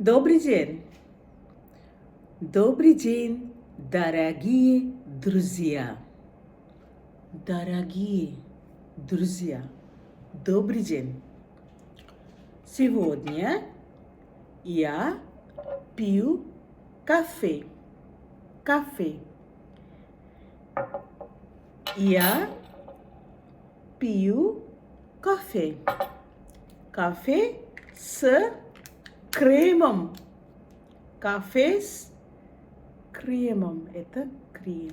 Добрый день. Добрый день, дорогие друзья. Дорогие друзья, добрый день. Сегодня я пью кафе. Кафе. Я пью кофе. Кофе с кремом. Кафе с кремом. Это крем.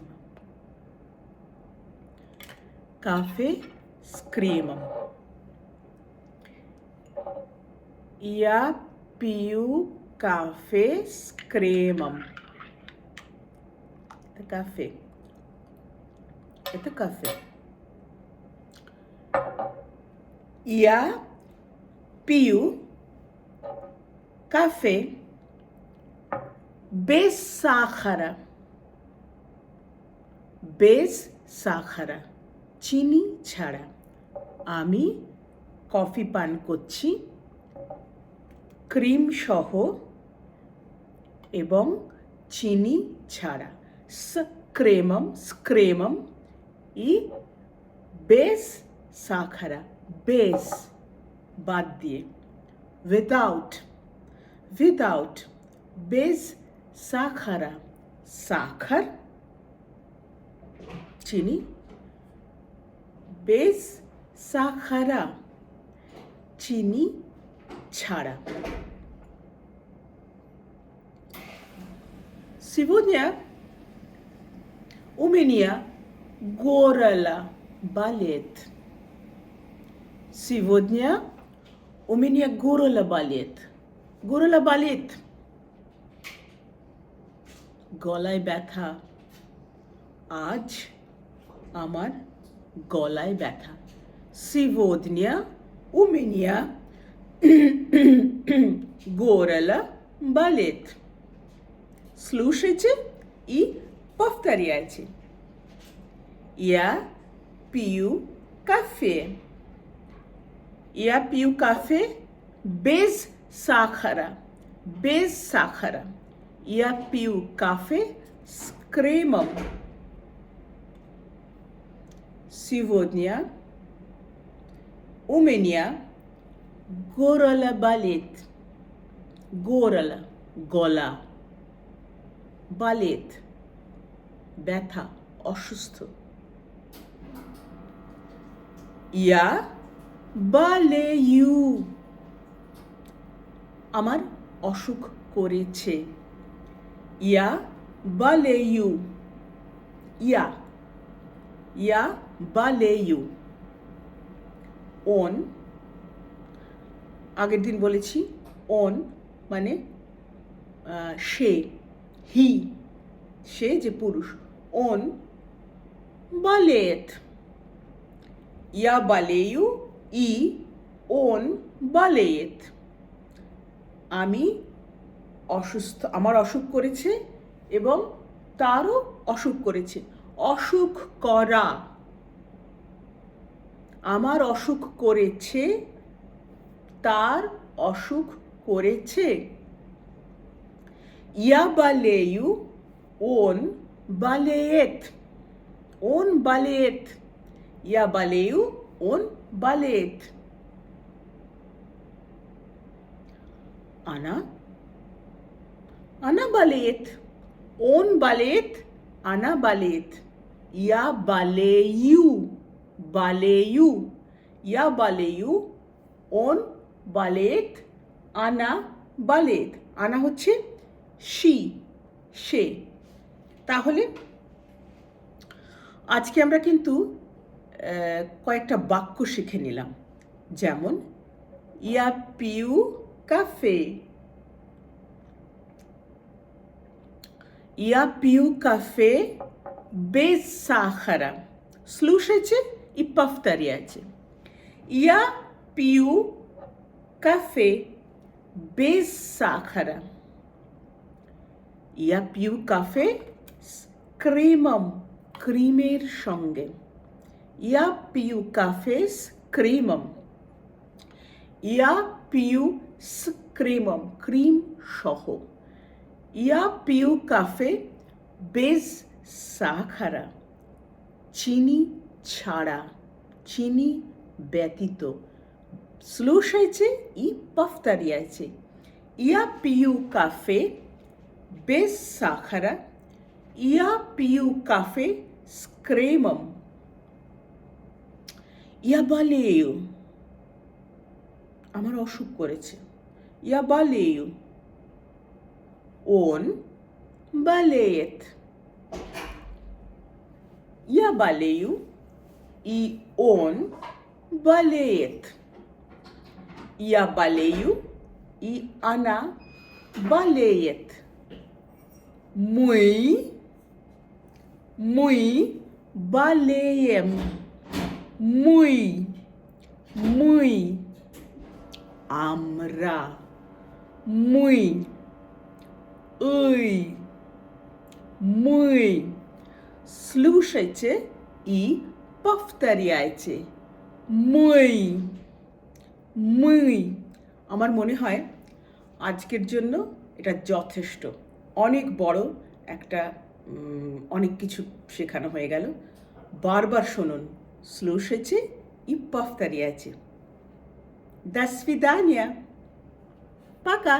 Кафе с кремом. Я пью кафе с кремом. Это кафе. Это кафе. Я пью café বেসাখারা বেস সাখারা চিনি ছাড়া আমি কফি পান করছি ক্রিম সহ এবং চিনি ছাড়া স্ক্রেমম স্ক্রেমম ই বেস সাখারা বেস বাদ দিয়ে উইদাউট উইদাউট বেস সাখারা সাখার চিনি বেস সাখারা চিনি ছাড়া Сегодня у меня горло болит. Сегодня у меня горло болит. Горло болит. গলায় ব্যথা আজ আমার গলায় ব্যথা Сегодня у меня горло болит. Слушайте и повторяйте. Я пью кафе. Я пью кафе без сахара. Без сахара. Я пью кафе с кремом. Сегодня у меня горло болит. Горло, গলা বালেত ব্যথা অসুস্থ ইয়া বালে ইউ আমার অসুখ করেছে। ইয়া বালে ইউ ইয়া। ইয়া বালে ইউ ওন। আগের দিন বলেছি, ওন মানে সে, হি। সে যে পুরুষ, ওন বালেত। Yeah বালেয়ু, E, on বালেত। আমি অসুস্থ, আমার অসুখ করেছে এবং তারও অসুখ করেছে। অসুখ করা। আমার অসুখ করেছে, তার অসুখ করেছে। ইয়া বালেয়ু ওন বালেয়েত ওন বালেয়েত। ইয়া বালেয়ু ওন বালেয়েত। আনা। আনা বালেয়েত ওন বালেয়েত আনা বালেয়েত ইয়া বালেয়ু বালেয়ু। ইয়া বালেয়ু, ওন বালেত, আনা বালেত। আনা হচ্ছে সি সে তাহলে আজকে আমরা কিন্তু কয়েকটা বাক্য শিখে নিলাম। যেমন ইয়া পিউ কাফে। Я кафе без сахара. Слушайте и повторяйте. Я пью кафе без сахара. Я пью кафе с кремом, кремер шонге. Я пью кафе с кремом. Я пью с кремом, крем шохо. ইয়া পিউ কাফে বেজ সাখারা। চিনি ছাড়া। চিনি ব্যতীত। স্লুশ হয়েছে, ই পফতারি আছে। ইয়া পিউ কাফে বেজ সাখারা। ইয়া পিউ কাফে স্ক্রেমম। ইয়া বালেউ আমার অসুখ করেছে। ইয়া বালেউ ওন বালেত ইয়া বালেউ ই ওন বালেত ইয়া বালেউ ই আনা বালেত মুই মুই বালেয়েম মুই মুই আমরা মুই ওই মুই স্লুশ আছে ই পফতারি আছে মুই মুই আমার মনে হয় আজকের জন্য এটা যথেষ্ট অনেক বড় একটা উম, অনেক কিছু শেখানো হয়ে গেল বারবার শুনুন স্লুশ আছে ই পফতারি আছে До свидания. Пока.